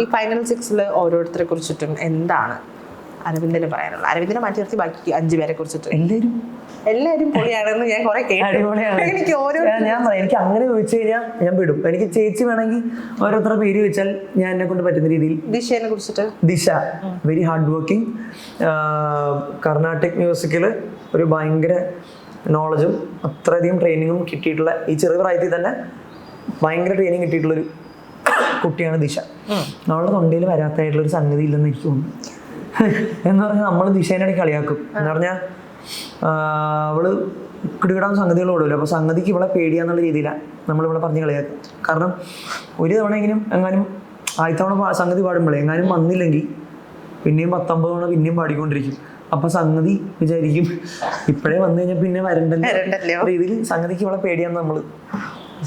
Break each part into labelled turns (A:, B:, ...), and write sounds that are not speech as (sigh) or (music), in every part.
A: ഈ ഫൈനൽ സിക്സിൽ ഓരോരുത്തരെ കുറിച്ചിട്ടും എന്താണ് അരവിന്ദന് പറയാനുള്ളത്? അരവിന്ദനെ മാറ്റി നിർത്തി ബാക്കി അഞ്ചു പേരെ കുറിച്ചിട്ട്.
B: എല്ലാവരും
A: എല്ലാവരും പൊളിയാണെന്ന് ഞാൻ കുറെ
B: അടിപൊളിയാണ്.
A: എനിക്ക് ഓരോ
B: ഞാൻ- ഞാൻ പറയാം. എനിക്ക് അങ്ങനെ ചോദിച്ചു കഴിഞ്ഞാൽ ഞാൻ വിടും. എനിക്ക് ചേച്ചി വേണമെങ്കിൽ ഓരോരുത്തരുടെ പേര് വെച്ചാൽ ഞാൻ എന്നെ കൊണ്ട് പറ്റുന്ന രീതിയിൽ.
A: ദിശയെ കുറിച്ചിട്ട്?
B: ദിശ. വെരി ഹാർഡ് വർക്കിംഗ് കർണാട്ടിക് മ്യൂസിക്കിൽ ഒരു ഭയങ്കര നോളജും അത്രയധികം ട്രെയിനിങ്ങും കിട്ടിയിട്ടുള്ള ഈ ചെറിയ പ്രായത്തിൽ തന്നെ ഭയങ്കര ട്രെയിനിങ് കിട്ടിയിട്ടുള്ളൊരു കുട്ടിയാണ് ദിശ. അവളുടെ തൊണ്ടയിൽ വരാത്തായിട്ടുള്ള ഒരു സംഗതി ഇല്ലെന്ന് എനിക്ക് തോന്നുന്നു. (laughs) എന്ന് പറഞ്ഞാൽ നമ്മൾ ദിശേനെ ഇടയ്ക്ക് കളിയാക്കും. എന്ന് പറഞ്ഞാൽ അവൾ കിടുകിടാൻ സംഗതികൾ ഓടുമല്ലോ അപ്പോൾ സംഗതിക്ക് ഇവളെ പേടിയാന്നുള്ള രീതിയിലാണ് നമ്മളിവിടെ പറഞ്ഞ് കളിയാക്കും കാരണം ഒരു തവണ എങ്കിലും എങ്ങാനും ആദ്യത്തവണ സംഗതി പാടുമ്പോഴേ എങ്ങാനും വന്നില്ലെങ്കിൽ പിന്നെയും പത്തൊമ്പത് തവണ പിന്നെയും പാടിക്കൊണ്ടിരിക്കും. അപ്പൊ സംഗതി വിചാരിക്കും. ഇപ്പോഴേ വന്നു കഴിഞ്ഞാൽ പിന്നെ വരണ്ടല്ലോ.
A: വരണ്ടല്ലോ.
B: രീതിയിൽ സംഗതിക്ക് ഇവളെ പേടിയാന്ന് നമ്മൾ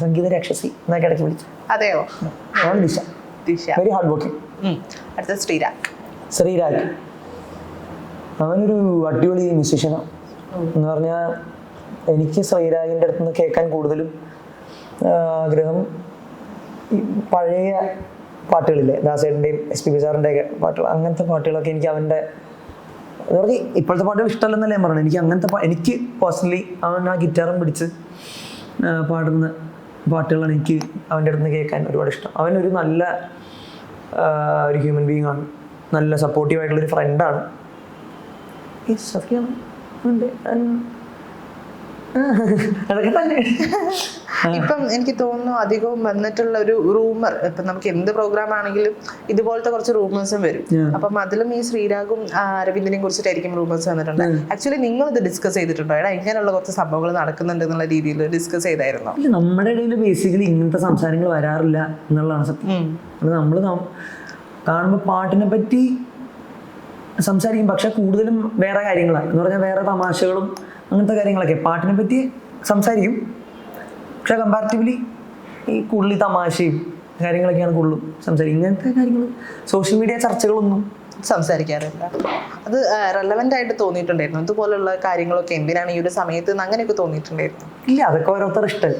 B: സംഗീത രാക്ഷസി എന്നൊക്കെ ഇടയ്ക്ക് വിളിച്ചു.
A: അതെയോ?
B: ആണ് Disha.
A: Disha.
B: Very hard working.
A: അടുത്ത ശ്രീരാഗ്.
B: ശ്രീരാഗ്. അവനൊരു അടിപൊളി മ്യൂസീഷ്യനാണ് എന്ന് പറഞ്ഞാൽ എനിക്ക് ശ്രീരാഗിന്റെ അടുത്ത് നിന്ന് കേൾക്കാൻ കൂടുതലും ആഗ്രഹം പഴയ പാട്ടുകളില്ലേ ദാസേട്ടന്റെയും എസ് പി ബി സാറിന്റെയൊക്കെ പാട്ടുകൾ അങ്ങനത്തെ പാട്ടുകളൊക്കെ എനിക്ക് അവന്റെ അതുപോലെ ഇപ്പോഴത്തെ പാട്ടുകൾ ഇഷ്ടമല്ലെന്നല്ലേ ഞാൻ പറഞ്ഞത്. എനിക്ക് അങ്ങനത്തെ എനിക്ക് പേഴ്സണലി അവൻ ആ ഗിറ്റാറും പിടിച്ച് പാടുന്ന പാട്ടുകളാണ് എനിക്ക് അവന്റെ അടുത്ത് നിന്ന് കേൾക്കാൻ ഒരുപാട് ഇഷ്ടം. അവനൊരു നല്ല ഒരു ഹ്യൂമൻ ബീങ് ആണ്. നല്ല സപ്പോർട്ടീവ് ആയിട്ടുള്ളൊരു ഫ്രണ്ടാണ് സഫിയാണ് ഉണ്ട്. ഉം. അതൊക്കെ തന്നെ. (laughs)
A: ഇപ്പം എനിക്ക് തോന്നുന്നു അധികവും വന്നിട്ടുള്ള ഒരു റൂമർ ഇപ്പം നമുക്ക് എന്ത് പ്രോഗ്രാം ആണെങ്കിലും ഇതുപോലത്തെ കുറച്ച് റൂമേഴ്സും വരും. അപ്പം അതിലും ഈ ശ്രീരാഗും അരവിന്ദിനെയും കുറിച്ചിട്ടായിരിക്കും റൂമേഴ്സ് വന്നിട്ടുണ്ട് ആക്ച്വലി നിങ്ങൾ ഇത് ഡിസ്കസ് ചെയ്തിട്ടുണ്ടോ? എടാ ഇങ്ങനെയുള്ള കുറച്ച് സംഭവങ്ങൾ നടക്കുന്നുണ്ട് എന്നുള്ള രീതിയിൽ ഡിസ്കസ് ചെയ്തായിരുന്നു?
B: നമ്മുടെ ഇടയിൽ ബേസിക്കലി ഇങ്ങനത്തെ സംസാരങ്ങൾ വരാറില്ല എന്നുള്ളതാണ് സത്യം. നമ്മൾ കാണുമ്പോൾ പാട്ടിനെ പറ്റി സംസാരിക്കും. പക്ഷെ കൂടുതലും വേറെ കാര്യങ്ങളാണ് എന്ന് പറഞ്ഞാൽ വേറെ തമാശകളും അങ്ങനത്തെ കാര്യങ്ങളൊക്കെ. പാട്ടിനെ പറ്റി സംസാരിക്കും. പക്ഷെ കമ്പാരിറ്റീവ്ലി ഈ ഈ തമാശയും കാര്യങ്ങളൊക്കെയാണ് കൂടുതലും സംസാരിക്കും. ഇങ്ങനത്തെ കാര്യങ്ങൾ സോഷ്യൽ മീഡിയ ചർച്ചകളൊന്നും
A: സംസാരിക്കാറില്ല. അത് റെലവെന്റ് ആയിട്ട് തോന്നിയിട്ടുണ്ടായിരുന്നു. ഇതുപോലുള്ള കാര്യങ്ങളൊക്കെ എന്തിനാണ് ഈ ഒരു സമയത്ത് എന്ന് അങ്ങനെയൊക്കെ തോന്നിയിട്ടുണ്ടായിരുന്നു.
B: ഇല്ല അതൊക്കെ ഓരോരുത്തർ ഇഷ്ടം.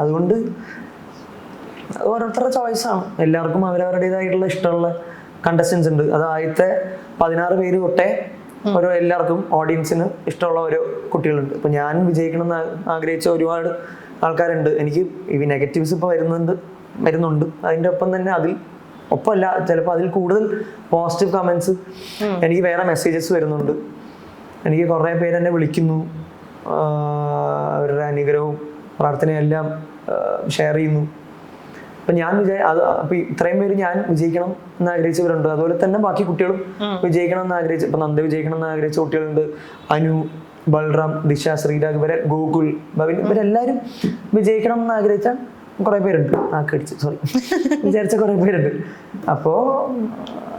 B: അതുകൊണ്ട് ഓരോരുത്തരുടെ ഓരോരുത്തരുടെ ചോയ്സാണ് എല്ലാവർക്കും അവരവരുടേതായിട്ടുള്ള ഇഷ്ടമുള്ള കണ്ടസ്റ്റൻസ് ഉണ്ട്. അത് ആദ്യത്തെ പതിനാറ് പേര് തൊട്ടേ ഓരോ എല്ലാവർക്കും ഓഡിയൻസിന് ഇഷ്ടമുള്ള ഓരോ കുട്ടികളുണ്ട്. ഇപ്പൊ ഞാൻ വിജയിക്കണം എന്ന് ആഗ്രഹിച്ച ഒരുപാട് ആൾക്കാരുണ്ട്. എനിക്ക് ഈ നെഗറ്റീവ്സ് ഇപ്പോൾ വരുന്നുണ്ട് വരുന്നുണ്ട്. അതിന്റെ ഒപ്പം തന്നെ അതിൽ ഒപ്പമല്ല ചിലപ്പോൾ അതിൽ കൂടുതൽ പോസിറ്റീവ് കമന്റ്സ് എനിക്ക് വേറെ മെസ്സേജസ് വരുന്നുണ്ട്. എനിക്ക് കുറേ പേര് എന്നെ വിളിക്കുന്നു. അവരുടെ അനുഗ്രഹവും പ്രാർത്ഥനയും എല്ലാം ഷെയർ ചെയ്യുന്നു. അപ്പൊ ഞാൻ വിജയ അത് അപ്പൊ ഇത്രയും പേര് ഞാൻ വിജയിക്കണം എന്ന് ആഗ്രഹിച്ചവരുണ്ട്. അതുപോലെ തന്നെ ബാക്കി കുട്ടികളും വിജയിക്കണം എന്ന് ആഗ്രഹിച്ച ഇപ്പൊ നന്ദ വിജയിക്കണം എന്ന് ആഗ്രഹിച്ച കുട്ടികളുണ്ട്. അനു ബൽറാം ദിശ ശ്രീരാഗ് ഇവരെ ഗോകുൽ ഭവിൻ ഇവരെല്ലാരും വിജയിക്കണം എന്ന് ആഗ്രഹിച്ച കുറെ പേരുണ്ട്. ആക്കടിച്ച് സോറി വിചാരിച്ച കുറെ പേരുണ്ട്. അപ്പോ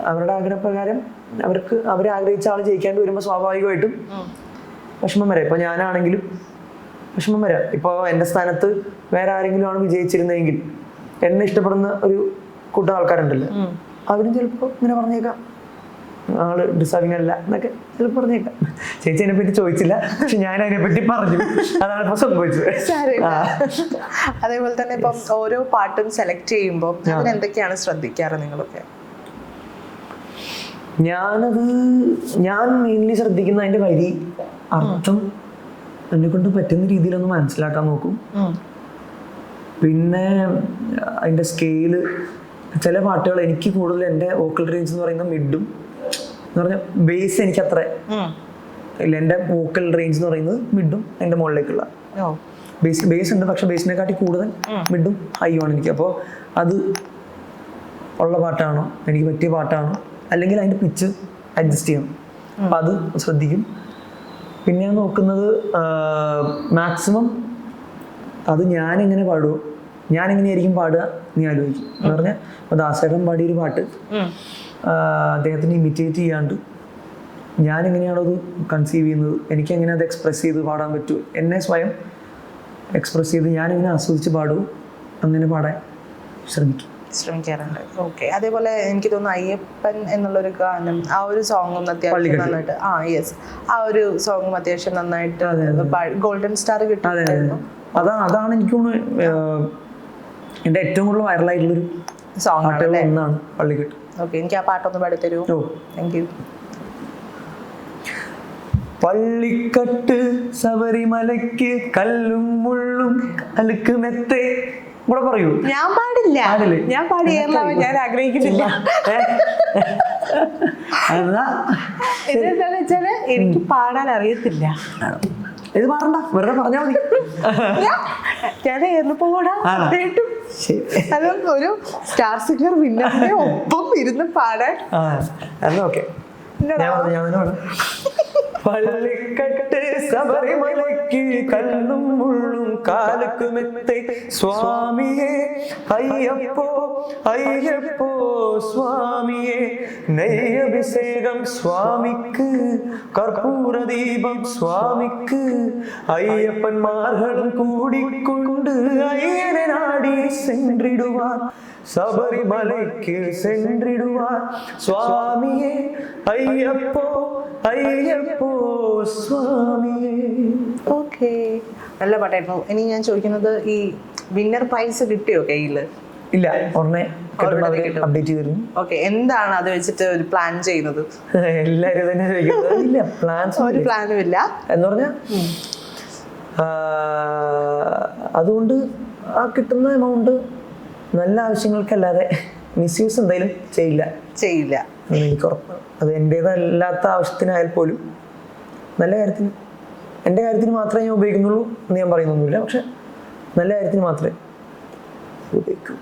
B: അവരുടെ ആഗ്രഹപ്രകാരം അവർക്ക് അവരെ ആഗ്രഹിച്ച ആൾ ജയിക്കാണ്ട് വരുമ്പോൾ സ്വാഭാവികമായിട്ടും വിഷമം വരാം. ഇപ്പൊ ഞാനാണെങ്കിലും വിഷമം വരാം. ഇപ്പോൾ എന്റെ സ്ഥാനത്ത് വേറെ ആരെങ്കിലും ആണ് വിജയിച്ചിരുന്നതെങ്കിൽ എന്നെ ഇഷ്ടപ്പെടുന്ന ഒരു കൂട്ടം ആൾക്കാരുണ്ടല്ലോ. അവരും ചിലപ്പോൾ ഇങ്ങനെ പറഞ്ഞേക്കാം. ആൾ ഡിസേർവിംഗ് അല്ല എന്നൊക്കെ ചിലപ്പോൾ പറഞ്ഞേക്കാം. ചേച്ചി അതിനെ പറ്റി ചോദിച്ചില്ല. പക്ഷെ ഞാൻ അതിനെ പറ്റി പറഞ്ഞു. അതാണ് ഇപ്പൊ സംഭവിച്ചത്.
A: അതേപോലെ തന്നെ ഇപ്പം ഓരോ പാട്ടും സെലക്ട് ചെയ്യുമ്പോൾ എന്തൊക്കെയാണ് ശ്രദ്ധിക്കാറ് നിങ്ങളൊക്കെ?
B: ഞാനത് ഞാൻ മെയിൻലി ശ്രദ്ധിക്കുന്ന അതിന്റെ വരി അർത്ഥം എന്നെ കൊണ്ട് പറ്റുന്ന രീതിയിലൊന്ന് മനസ്സിലാക്കാൻ നോക്കും. പിന്നെ അതിന്റെ സ്കെയിൽ ചില പാട്ടുകൾ എനിക്ക് കൂടുതൽ എന്റെ വോക്കൽ റേഞ്ച് എന്ന് പറയുന്നത് മിഡും എന്ന് പറഞ്ഞാൽ ബേസ് എനിക്ക് അത്ര ഇല്ല എന്റെ വോക്കൽ റേഞ്ച് എന്ന് പറയുന്നത് മിഡും എന്റെ മുകളിലേക്കുള്ള. ബേസ് ബേസ് ഉണ്ട് പക്ഷെ ബേസിനെക്കാട്ടി കൂടുതൽ മിഡും ഹൈ ആണ് എനിക്ക്. അപ്പോൾ അത് ഉള്ള പാട്ടാണോ? എനിക്ക് പറ്റിയ പാട്ടാണോ? അല്ലെങ്കിൽ അതിന്റെ പിച്ച് അഡ്ജസ്റ്റ് ചെയ്യണം. അപ്പം അത് ശ്രദ്ധിക്കും. പിന്നെ ഞാൻ നോക്കുന്നത് മാക്സിമം അത് ഞാൻ എങ്ങനെ പാടുമോ ഞാൻ എങ്ങനെയായിരിക്കും പാടുക? നീ ആലോചിക്കും. എന്ന് പറഞ്ഞാൽ ഇപ്പോൾ പാടിയ ഒരു പാട്ട്. അദ്ദേഹത്തിന് ഇമിറ്റേറ്റ് ചെയ്യാണ്ട് ഞാൻ എങ്ങനെയാണോ അത് കൺസീവ് ചെയ്യുന്നത്? എനിക്ക് എങ്ങനെ അത് എക്സ്പ്രസ് ചെയ്ത് പാടാൻ പറ്റുമോ എന്നെ സ്വയം എക്സ്പ്രസ് ചെയ്ത് ഞാൻ എങ്ങനെ ആസ്വദിച്ച് പാടുമോ അങ്ങനെ പാടാൻ ശ്രമിക്കും.
A: ശ്രമിക്കാറുണ്ട്. ഓക്കെ അതേപോലെ എനിക്ക് തോന്നുന്നു അയ്യപ്പൻ എന്നുള്ളൊരു ഗാനം ആ ഒരു സോങ്ങും അത്യാവശ്യം നന്നായിട്ട് ആ യെസ് ആ ഒരു സോങ്ങും അത്യാവശ്യം നന്നായിട്ട് ഗോൾഡൻ സ്റ്റാർ
B: അതെ അതാണ് അതാണ് എനിക്ക് തോന്നുന്നു എന്റെ ഏറ്റവും കൂടുതൽ വൈറലായിട്ടുള്ളൊരു
A: സോങ്
B: ഒന്നാണ് പള്ളിക്കെട്ട്
A: ഓക്കെ എനിക്ക് ആ പാട്ടൊന്ന് പാടി തരൂ.
B: ഓ.
A: താങ്ക് യു
B: പള്ളിക്കട്ട് ശബരിമലയ്ക്ക് കല്ലും മുള്ളും അലുക്ക് മെത്തേ. കൂടെ പറയൂ.
A: ഞാൻ പാടില്ല. ഞാൻ പാടി ഞാൻ ആഗ്രഹിക്കുന്നില്ല.
B: എന്താ എന്നാ
A: വെച്ചാൽ എനിക്ക് പാടാൻ അറിയത്തില്ല.
B: ഇത് മാറണ്ട വെറുതെ പറഞ്ഞാ മതി. (laughs)
A: ഞാൻ അതും ഒരു സ്റ്റാർ സിംഗർ വിന്നറിന്റെ ഒപ്പം ഇരുന്ന് പാടാൻ.
B: ഓക്കെ ഞാൻ പറഞ്ഞു ഞാൻ (laughs) பள்ளிக்கட்டு சபரிமலைக்கு கல்லும் முள்ளும் காலுக்கு மெத்தை. சுவாமியே ஐயப்போ ஐயப்போ சுவாமியே நெய் அபிஷேகம் சுவாமிக்கு கற்பூர தீபம் சுவாமிக்கு. ஐயப்பன் மார்களும் கூடிக்கொண்டு ஐயனை நாடி சென்றிடுவார். சபரிமலைக்கு சென்றிடுவார். சுவாமியே ஐயப்போ ஐயப்போ
A: ഓക്കെ. നല്ല പാട്ടായിരുന്നു. ഇനി ഞാൻ ചോദിക്കുന്നത് ഈ വിന്നർ പ്രൈസ് കിട്ടിയോ കയ്യിൽ?
B: ഇല്ല ഉടനെ അപ്ഡേറ്റ് ചെയ്തിരുന്നു
A: ഓക്കെ എന്താണ് അത് വെച്ചിട്ട് ഒരു പ്ലാൻ ചെയ്യുന്നത്? (laughs)
B: എല്ലാരും തന്നെ. ഇല്ല പ്ലാൻസ്
A: ഒരു പ്ലാനും ഇല്ല.
B: എന്ന് പറഞ്ഞ അതുകൊണ്ട് ആ കിട്ടുന്ന എമൗണ്ട് നല്ല ആവശ്യങ്ങൾക്കല്ലാതെ മിസ്യൂസ് എന്തായാലും ചെയ്യില്ല.
A: ചെയ്യില്ല.
B: എനിക്ക് ഉറപ്പാണ് അത് എന്റേതല്ലാത്ത ആവശ്യത്തിനായാൽ പോലും നല്ല കാര്യത്തിന് എന്റെ കാര്യത്തിന് മാത്രമേ ഞാൻ ഉപയോഗിക്കുന്നുള്ളൂ എന്ന് ഞാൻ പറയുന്നൊന്നുമില്ല. പക്ഷെ നല്ല കാര്യത്തിന് മാത്രമേ ഉപയോഗിക്കൂ.